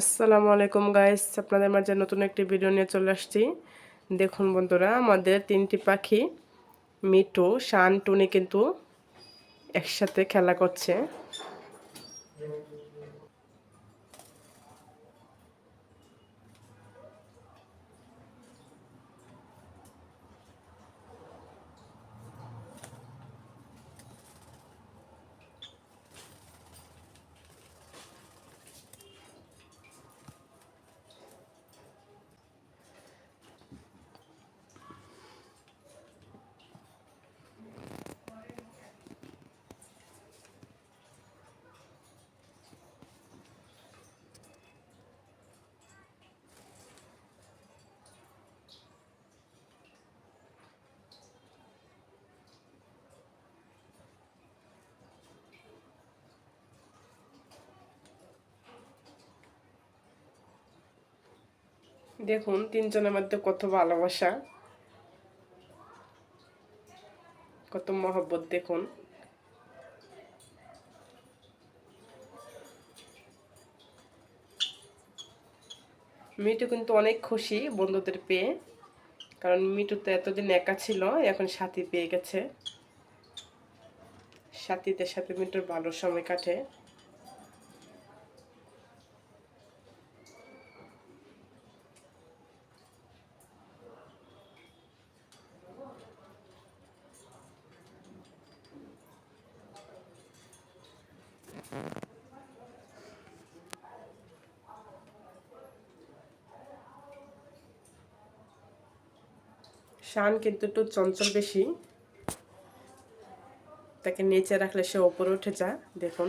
আসসালামু আলাইকুম গাইস, আপনাদের মাঝে নতুন একটি ভিডিও নিয়ে চলে আসছি। দেখুন বন্ধুরা, আমাদের তিনটি পাখি মিটু শান, টুনি কিন্তু একসাথে খেলা করছে। দেখুন, তিনজনের মধ্যে কত ভালোবাসা। কত মহব্বত, দেখুন। মিটু কিন্তু অনেক খুশি বন্ধুদের পেয়ে, কারণ মিটু তো এতদিন একা ছিল, এখন সাথী পেয়ে গেছে। সাথীদের সাথে মিটুর ভালো সময় কাটে। শান কিন্তু একটু চঞ্চল বেশি। তাকে নিচে রাখলে সে ওপরে উঠে যায় দেখুন।